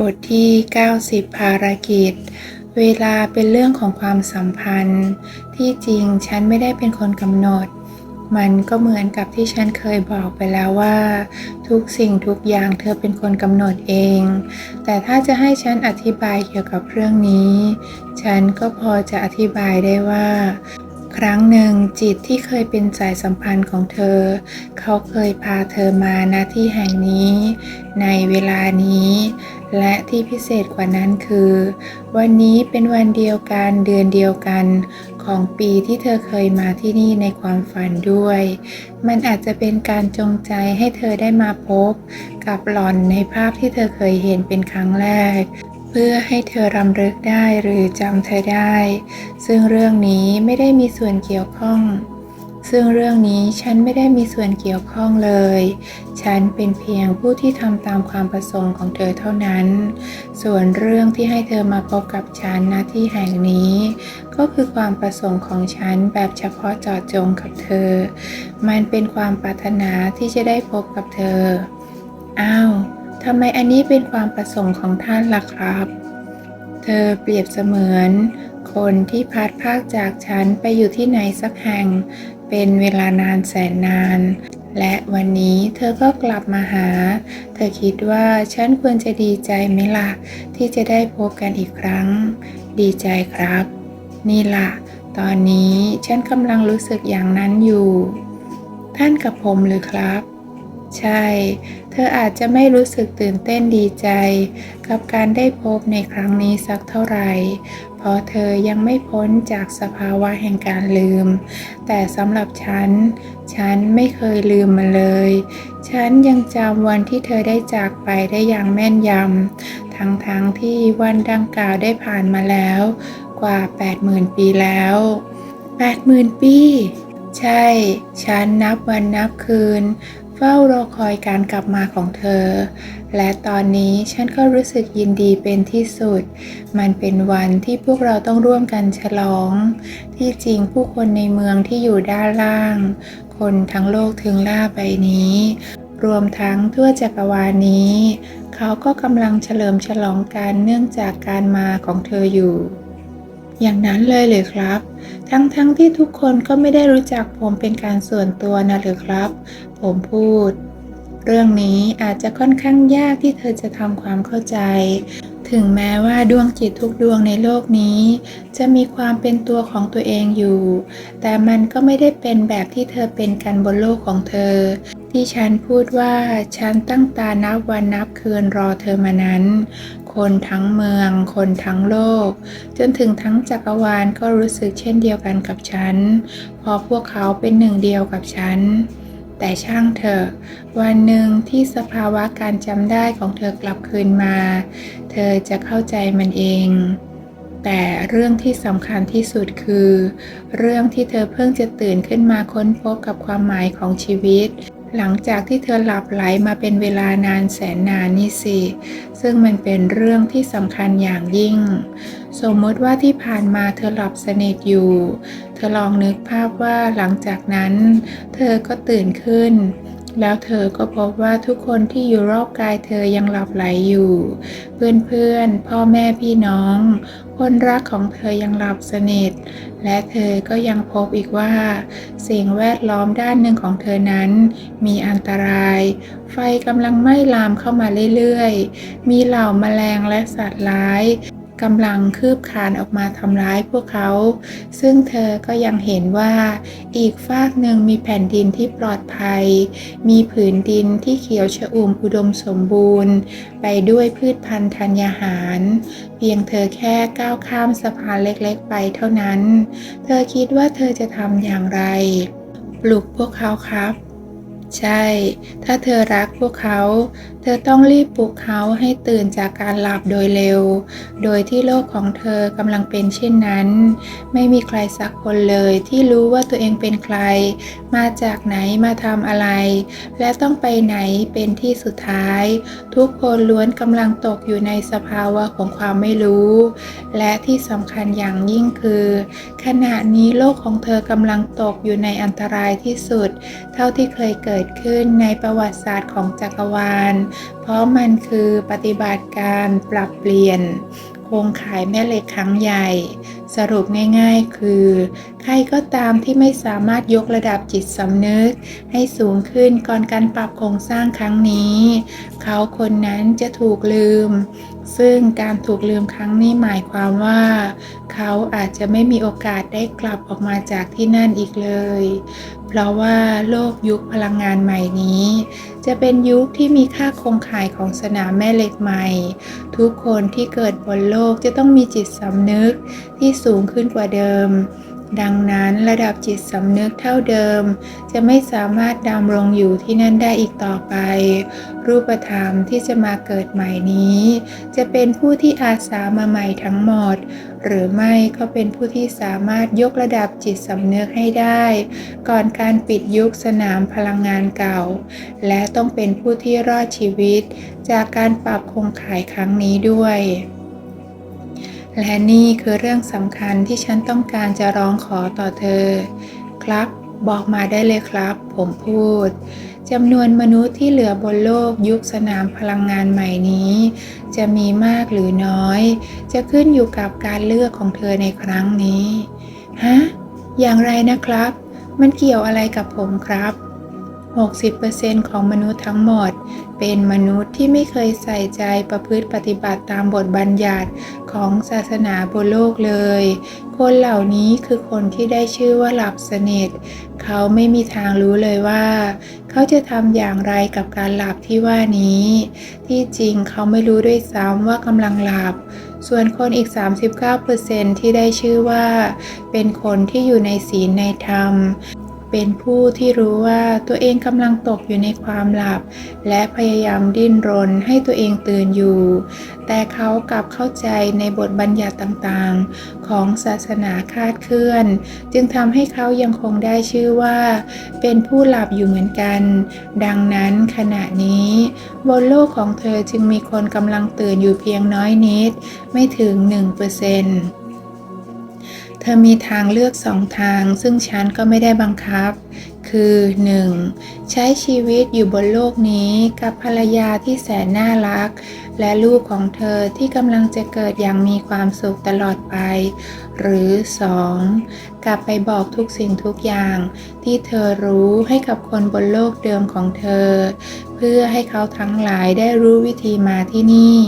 บทที่ 90 ภารกิจ เวลาเป็นเรื่องของความสัมพันธ์ ที่จริงฉันไม่ได้เป็นคนกำหนด มันก็เหมือนกับที่ฉันเคยบอกไปแล้วว่า ทุกสิ่งทุกอย่างเธอเป็นคนกำหนดเอง แต่ถ้าจะให้ฉันอธิบายเกี่ยวกับเรื่องนี้ ฉันก็พอจะอธิบายได้ว่า ครั้งหนึ่งจิตที่เคยเป็นสายสัมพันธ์ของเธอ เขาเคยพาเธอมาณที่แห่งนี้ ในเวลานี้ และที่พิเศษกว่านั้นคือ วันนี้เป็นวันเดียวกันเดือนเดียวกัน ของปีที่เธอเคยมาที่นี่ในความฝันด้วย มันอาจจะเป็นการจงใจให้เธอได้มาพบ กับหล่อนในภาพที่เธอเคยเห็นเป็นครั้งแรก เพื่อให้เธอรำลึกได้หรือจำเธอได้ ซึ่งเรื่องนี้ไม่ได้มีส่วนเกี่ยวข้อง ซึ่งเรื่องนี้ฉันไม่ได้มีส่วนเกี่ยวข้องเลย ฉันเป็นเพียงผู้ที่ทำตามความประสงค์ของเธอเท่านั้น ส่วนเรื่องที่ให้เธอมาพบกับฉันณที่แห่งนี้ ก็คือความประสงค์ของฉันแบบเฉพาะเจาะจงกับเธอ มันเป็นความปรารถนาที่จะได้พบกับเธอ อ้าว ทำไมอันนี้เป็นความประสงค์ของท่านล่ะครับ เธอเปรียบเสมือน คนที่พัดภาคจากฉันไปอยู่ที่ไหนสักแห่ง เป็นเวลานานแสนนาน และวันนี้เธอก็กลับมาหา เธอคิดว่าฉันควรจะดีใจไหมล่ะ ที่จะได้พบกันอีกครั้ง ดีใจครับ นี่ล่ะ ตอนนี้ฉันกำลังรู้สึกอย่างนั้นอยู่ ท่านกับผมหรือครับ ใช่ เธออาจจะไม่รู้สึกตื่นเต้นดีใจ กับการได้พบในครั้งนี้สักเท่าไหร่ เพราะเธอยังไม่พ้นจากสภาวะแห่งการลืม แต่สำหรับฉัน ฉันไม่เคยลืมมันเลย ฉันยังจำวันที่เธอได้จากไปได้อย่างแม่นยำ ทั้งๆทที่วันดังกล่าวได้ผ่านมาแล้ว กว่า 80,000 ปีแล้ว 80,000 ปีใช่ ฉันนับวันนับคืน ฝ้ารอคอยการกลับมาของเธอ และตอนนี้ฉันก็รู้สึกยินดีเป็นที่สุด มันเป็นวันที่พวกเราต้องร่วมกันฉลอง ที่จริงผู้คนในเมืองที่อยู่ด้านล่าง คนทั้งโลกถึงล่าใบนี้ รวมทั้งทั่วจักรวาลนี้ เขาก็กำลังเฉลิมฉลองการเนื่องจากการมาของเธออยู่ อย่างนั้นเลยหรือครับ ทั้งๆทที่ทุกคนก็ไม่ได้รู้จักผมเป็นการส่วนตัวนะหรือครับ ผมพูด เรื่องนี้อาจจะค่อนข้างยากที่เธอจะทำความเข้าใจ ถึงแม้ว่าดวงจิตทุกดวงในโลกนี้ จะมีความเป็นตัวของตัวเองอยู่ แต่มันก็ไม่ได้เป็นแบบที่เธอเป็นกันบนโลกของเธอ ที่ฉันพูดว่าฉันตั้งตานับวันนับคืนรอเธอมานั้น คนทั้งเมือง คนทั้งโลก จนถึงทั้งจักรวาลก็รู้สึกเช่นเดียวกันกับฉันเพอพวกเขาเป็นหนึ่งเดียวกับฉัน แต่ช่างเถอะ วันหนึ่งที่สภาวะการจำได้ของเธอกลับคืนมา เธอจะเข้าใจมันเองแต่เรื่องที่สำคัญที่สุดคือ เรื่องที่เธอเพิ่งจะตื่นขึ้นมาค้นพบกับความหมายของชีวิต หลังจากที่เธอหลับไหลมาเป็นเวลานานแสนนานนี่สิ ซึ่งมันเป็นเรื่องที่สำคัญอย่างยิ่ง สมมติว่าที่ผ่านมาเธอหลับสนิทอยู่ เธอลองนึกภาพว่าหลังจากนั้น เธอก็ตื่นขึ้น แล้วเธอก็พบว่าทุกคนที่อยู่รอบกายเธอยังหลับไหลอยู่ เพื่อนๆ พ่อแม่พี่น้อง คนรักของเธอยังหลับสนิท และเธอก็ยังพบอีกว่า สิ่งแวดล้อมด้านหนึ่งของเธอนั้น มีอันตราย ไฟกำลังไหม้ลามเข้ามาเรื่อยๆ มีเหล่าแมลงและสัตว์ร้าย กำลังคืบคลานออกมาทำร้ายพวกเขา ซึ่งเธอก็ยังเห็นว่า อีกฝากหนึ่งมีแผ่นดินที่ปลอดภัย มีผืนดินที่เขียวชอุ่มอุดมสมบูรณ์ ไปด้วยพืชพันธุ์ธัญญาหาร เพียงเธอแค่ก้าวข้ามสะพานเล็กๆไปเท่านั้น เธอคิดว่าเธอจะทำอย่างไร ปลุกพวกเขาครับใช่ ถ้าเธอรักพวกเขาเธอต้องรีบปลุกเขาให้ตื่นจากการหลับโดยเร็ว โดยที่โลกของเธอกำลังเป็นเช่นนั้น ไม่มีใครสักคนเลยที่รู้ว่าตัวเองเป็นใคร มาจากไหนมาทำอะไร และต้องไปไหนเป็นที่สุดท้าย ทุกคนล้วนกำลังตกอยู่ในสภาวะของความไม่รู้ และที่สำคัญอย่างยิ่งคือ ขณะนี้โลกของเธอกำลังตกอยู่ในอันตรายที่สุด เท่าที่เคยเกิดขึ้นในประวัติศาสตร์ของจักรวาลเพราะมันคือปฏิบัติการปรับเปลี่ยน โครงข่ายแม่เหล็กครั้งใหญ่ สรุปง่ายๆ คือ ใครก็ตามที่ไม่สามารถยกระดับจิตสำนึก ให้สูงขึ้นก่อนการปรับโครงสร้างครั้งนี้ เขาคนนั้นจะถูกลืม ซึ่งการถูกลืมครั้งนี้หมายความว่า เขาอาจจะไม่มีโอกาสได้กลับออกมาจากที่นั่นอีกเลย เพราะว่าโลกยุคพลังงานใหม่นี้ จะเป็นยุคที่มีค่าคงข่ายของสนามแม่เหล็กใหม่ ทุกคนที่เกิดบนโลกจะต้องมีจิตสำนึกที่สูงขึ้นกว่าเดิม ดังนั้นระดับจิตสำนึกเท่าเดิม จะไม่สามารถดำรงอยู่ที่นั่นได้อีกต่อไป รูปธรรมที่จะมาเกิดใหม่นี้ จะเป็นผู้ที่อาสามาใหม่ทั้งหมด หรือไม่ก็เป็นผู้ที่สามารถยกระดับจิตสำนึกให้ได้ ก่อนการปิดยุคสนามพลังงานเก่า และต้องเป็นผู้ที่รอดชีวิต จากการปรับโครงข่ายครั้งนี้ด้วย และนี่คือเรื่องสำคัญที่ฉันต้องการจะร้องขอต่อเธอ ครับ บอกมาได้เลยครับ ผมพูดจำนวนมนุษย์ที่เหลือบนโลกยุคสนามพลังงานใหม่นี้ จะมีมากหรือน้อย จะขึ้นอยู่กับการเลือกของเธอในครั้งนี้ ฮะ อย่างไรนะครับ มันเกี่ยวอะไรกับผมครับ 60%ของมนุษย์ทั้งหมด เป็นมนุษย์ที่ไม่เคยใส่ใจประพฤติปฏิบัติตามบทบัญญัติของศาสนาบนโลกเลย คนเหล่านี้คือคนที่ได้ชื่อว่าหลับสนิท เขาไม่มีทางรู้เลยว่า เขาจะทำอย่างไรกับการหลับที่ว่านี้ ที่จริงเขาไม่รู้ด้วยซ้ำว่ากำลังหลับส่วนคนอีก 39%ที่ได้ชื่อว่า เป็นคนที่อยู่ในศีลในธรรม เป็นผู้ที่รู้ว่าตัวเองกำลังตกอยู่ในความหลับ และพยายามดิ้นรนให้ตัวเองตื่นอยู่ แต่เขากลับเข้าใจในบทบัญญัติต่างๆ ของศาสนาคาดเคลื่อน จึงทำให้เขายังคงได้ชื่อว่า เป็นผู้หลับอยู่เหมือนกัน ดังนั้นขณะนี้ บนโลกของเธอจึงมีคนกำลังตื่นอยู่เพียงน้อยนิด ไม่ถึง 1% เธอมีทางเลือกสองทาง ซึ่งฉันก็ไม่ได้บังคับ คือ 1. ใช้ชีวิตอยู่บนโลกนี้กับภรรยาที่แสนน่ารัก และลูกของเธอที่กำลังจะเกิดอย่างมีความสุขตลอดไป หรือ 2. กลับไปบอกทุกสิ่งทุกอย่าง ที่เธอรู้ให้กับคนบนโลกเดิมของเธอ เพื่อให้เขาทั้งหลายได้รู้วิธีมาที่นี่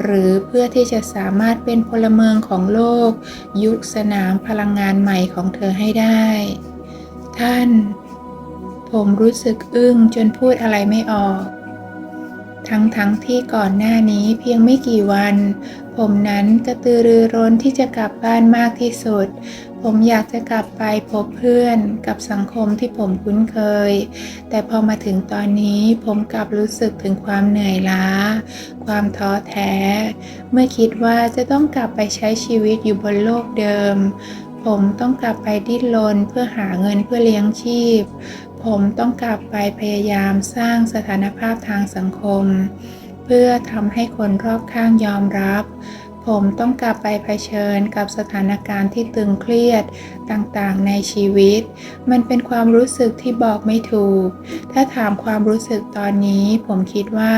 หรือเพื่อที่จะสามารถเป็นพลเมืองของโลก ยุคสนามพลังงานใหม่ของเธอให้ได้ ท่าน ผมรู้สึกอึ้งจนพูดอะไรไม่ออก ทั้งๆทที่ก่อนหน้านี้เพียงไม่กี่วัน ผมนั้นกระตือรือร้นที่จะกลับบ้านมากที่สุด ผมอยากจะกลับไปพบเพื่อนกับสังคมที่ผมคุ้นเคย แต่พอมาถึงตอนนี้ผมกลับรู้สึกถึงความเหนื่อยล้า ความท้อแท้ เมื่อคิดว่าจะต้องกลับไปใช้ชีวิตอยู่บนโลกเดิม ผมต้องกลับไปดิ้นรนเพื่อหาเงินเพื่อเลี้ยงชีพ ผมต้องกลับไปพยายามสร้างสถานภาพทางสังคม เพื่อทำให้คนรอบข้างยอมรับ ผมต้องกลับไปเผชิญกับสถานการณ์ที่ตึงเครียดต่างๆ ในชีวิต มันเป็นความรู้สึกที่บอกไม่ถูก ถ้าถามความรู้สึกตอนนี้ ผมคิดว่า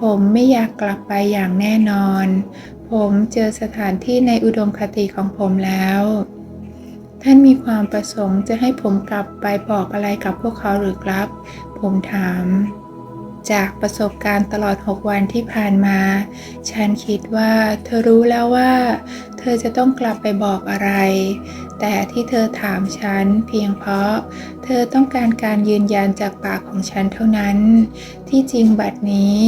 ผมไม่อยากกลับไปอย่างแน่นอน ผมเจอสถานที่ในอุดมคติของผมแล้ว ท่านมีความประสงค์จะให้ผมกลับไปบอกอะไรกับพวกเขาหรือครับ ผมถาม จากประสบการณ์ตลอด 6 วันที่ผ่านมา ฉันคิดว่าเธอรู้แล้วว่า เธอจะต้องกลับไปบอกอะไร แต่ที่เธอถามฉันเพียงเพราะ เธอต้องการการยืนยันจากปากของฉันเท่านั้น ที่จริงบัดนี้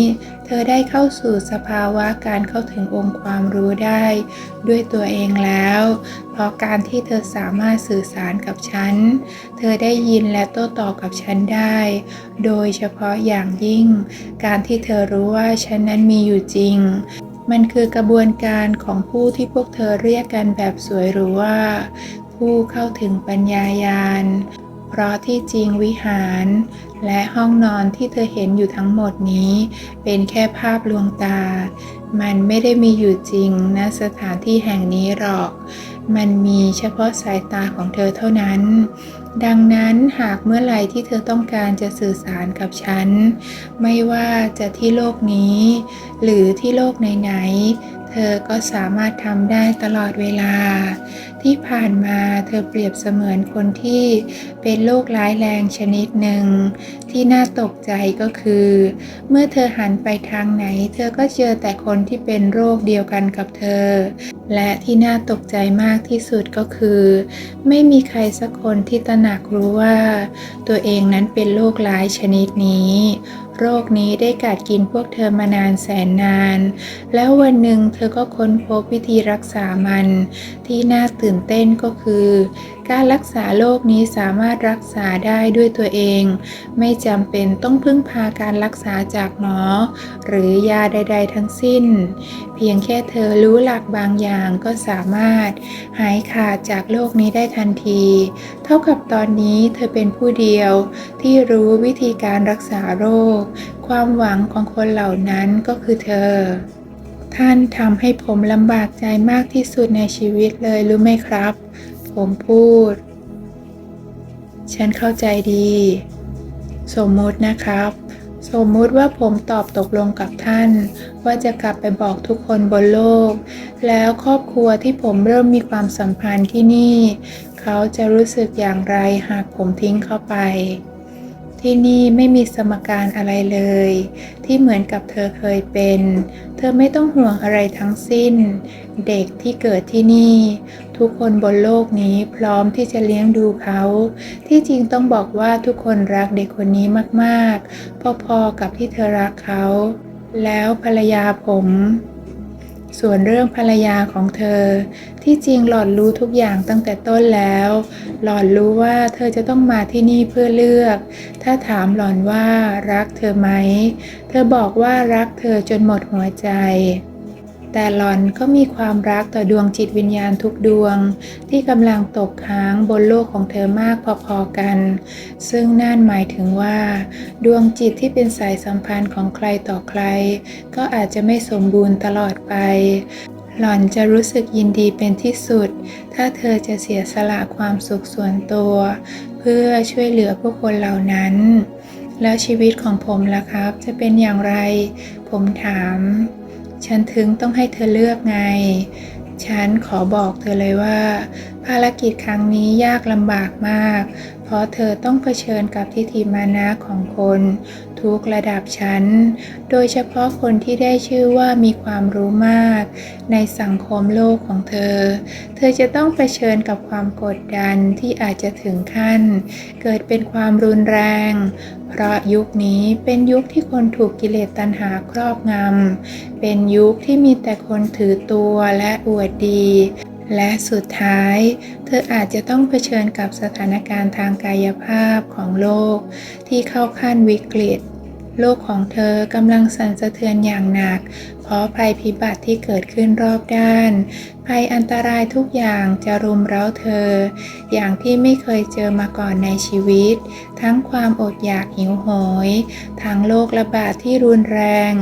เธอได้เข้าสู่สภาวะการเข้าถึงองค์ความรู้ได้ ด้วยตัวเองแล้ว เพราะการที่เธอสามารถสื่อสารกับฉัน เธอได้ยินและโต้ตอบกับฉันได้ โดยเฉพาะอย่างยิ่ง การที่เธอรู้ว่าฉันนั้นมีอยู่จริง มันคือกระบวนการของผู้ที่พวกเธอเรียกกันแบบสวยหรือว่า ผู้เข้าถึงปัญญายาณ เพราะที่จริงวิหาร และห้องนอนที่เธอเห็นอยู่ทั้งหมดนี้ เป็นแค่ภาพลวงตา มันไม่ได้มีอยู่จริงณสถานที่แห่งนี้หรอก มันมีเฉพาะสายตาของเธอเท่านั้น ดังนั้นหากเมื่อไหร่ที่เธอต้องการจะสื่อสารกับฉัน ไม่ว่าจะที่โลกนี้ หรือที่โลกไหนๆเธอก็สามารถทำได้ตลอดเวลา ที่ผ่านมาเธอเปรียบเสมือนคนที่เป็นโรคร้ายแรงชนิดหนึ่ง ที่น่าตกใจก็คือ เมื่อเธอหันไปทางไหน เธอก็เจอแต่คนที่เป็นโรคเดียวกันกับเธอ และที่น่าตกใจมากที่สุดก็คือ ไม่มีใครสักคนที่ตระหนักรู้ว่า ตัวเองนั้นเป็นโรคร้ายชนิดนี้ โรคนี้ได้กัดกินพวกเธอมานานแสนนาน แล้ววันหนึ่งเธอก็ค้นพบวิธีรักษามัน ที่น่าตื่นเต้นก็คือ การรักษาโรคนี้สามารถรักษาได้ด้วยตัวเอง ไม่จำเป็นต้องพึ่งพาการรักษาจากหมอ หรือยาใด ๆ ทั้งสิ้น เพียงแค่เธอรู้หลักบางอย่างก็สามารถ หายขาดจากโรคนี้ได้ทันที เท่ากับตอนนี้เธอเป็นผู้เดียว ที่รู้วิธีการรักษาโรค ความหวังของคนเหล่านั้นก็คือเธอท่านทำให้ผมลำบากใจมากที่สุดในชีวิตเลยรู้ไหมครับ ผมพูด ฉันเข้าใจดี สมมุตินะครับ สมมุติว่าผมตอบตกลงกับท่าน ว่าจะกลับไปบอกทุกคนบนโลก แล้วครอบครัวที่ผมเริ่มมีความสัมพันธ์ที่นี่ เขาจะรู้สึกอย่างไรหากผมทิ้งเขาไปที่นี่ไม่มีสมการอะไรเลย ที่เหมือนกับเธอเคยเป็น เธอไม่ต้องห่วงอะไรทั้งสิ้น เด็กที่เกิดที่นี่ ทุกคนบนโลกนี้พร้อมที่จะเลี้ยงดูเขา ที่จริงต้องบอกว่าทุกคนรักเด็กคนนี้มากๆ พอๆกับที่เธอรักเขา แล้วภรรยาผมส่วนเรื่องภรรยาของเธอ ที่จริงหลอนรู้ทุกอย่างตั้งแต่ต้นแล้ว หลอนรู้ว่าเธอจะต้องมาที่นี่เพื่อเลือก ถ้าถามหลอนว่ารักเธอไหม เธอบอกว่ารักเธอจนหมดหัวใจ แต่หลอนก็มีความรักต่อดวงจิตวิญญาณทุกดวง ที่กำลังตกค้างบนโลกของเธอมากพอๆกัน ซึ่งนั่นหมายถึงว่า ดวงจิตที่เป็นสายสัมพันธ์ของใครต่อใคร ก็อาจจะไม่สมบูรณ์ตลอดไป หล่อนจะรู้สึกยินดีเป็นที่สุด ถ้าเธอจะเสียสละความสุขส่วนตัว เพื่อช่วยเหลือผู้คนเหล่านั้น แล้วชีวิตของผมล่ะครับ จะเป็นอย่างไร ผมถาม ฉันถึงต้องให้เธอเลือกไง ฉันขอบอกเธอเลยว่า ภารกิจครั้งนี้ยากลำบากมาก เพราะเธอต้องเผชิญกับทิฏฐิมานะของคน ทุกระดับชั้น โดยเฉพาะคนที่ได้ชื่อว่ามีความรู้มาก ในสังคมโลกของเธอ เธอจะต้องเผชิญกับความกดดันที่อาจจะถึงขั้น เกิดเป็นความรุนแรง เพราะยุคนี้เป็นยุคที่คนถูกกิเลสตัณหาครอบงำ เป็นยุคที่มีแต่คนถือตัวและอวดดี และสุดท้าย เธออาจจะต้องเผชิญกับสถานการณ์ทางกายภาพของโลก ที่เข้าขั้นวิกฤต โลกของเธอกำลังสั่นสะเทือนอย่างหนัก เพราะภัยพิบัติที่เกิดขึ้นรอบด้าน ภัยอันตรายทุกอย่างจะรุมเร้าเธอ อย่างที่ไม่เคยเจอมาก่อนในชีวิต ทั้งความอดอยากหิวโหย ทั้งโรคระบาดที่รุนแรง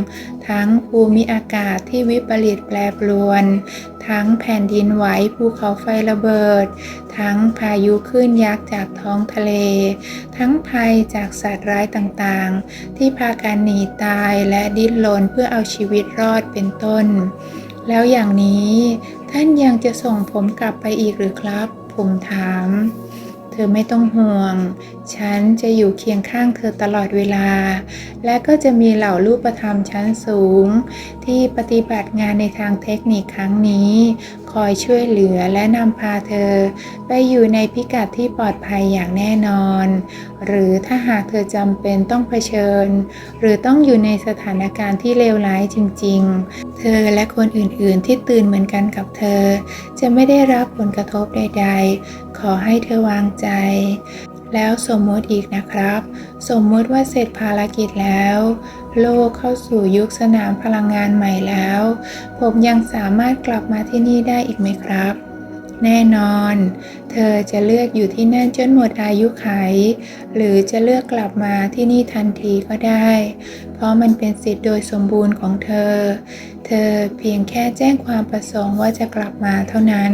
ทั้งภูมิอากาศที่วิปริตแปรปรวน ทั้งแผ่นดินไหวภูเขาไฟระเบิด ทั้งพายุคลื่นยักษ์จากท้องทะเล ทั้งภัยจากสัตว์ร้ายต่างๆ ที่พากันหนีตายและดิ้นรนเพื่อเอาชีวิตรอดเป็นต้น แล้วอย่างนี้ท่านยังจะส่งผมกลับไปอีกหรือครับ ผมถาม เธอไม่ต้องห่วง ฉันจะอยู่เคียงข้างเธอตลอดเวลา และก็จะมีเหล่ารูปธรรมชั้นสูง ที่ปฏิบัติงานในทางเทคนิคครั้งนี้ คอยช่วยเหลือและนำพาเธอ ไปอยู่ในพิกัดที่ปลอดภัยอย่างแน่นอน หรือถ้าหากเธอจำเป็นต้องเผชิญ หรือต้องอยู่ในสถานการณ์ที่เลวร้ายจริง ๆ เธอและคนอื่นๆที่ตื่นเหมือนกันกับเธอ จะไม่ได้รับผลกระทบใด ๆ ขอให้เธอวางใจ แล้วสมมติอีกนะครับ สมมติว่าเสร็จภารกิจแล้ว โลกเข้าสู่ยุคสนามพลังงานใหม่แล้ว ผมยังสามารถกลับมาที่นี่ได้อีกไหมครับ แน่นอน เธอจะเลือกอยู่ที่นั่นจนหมดอายุไข หรือจะเลือกกลับมาที่นี่ทันทีก็ได้ เพราะมันเป็นสิทธิ์โดยสมบูรณ์ของเธอ เธอเพียงแค่แจ้งความประสงค์ว่าจะกลับมาเท่านั้น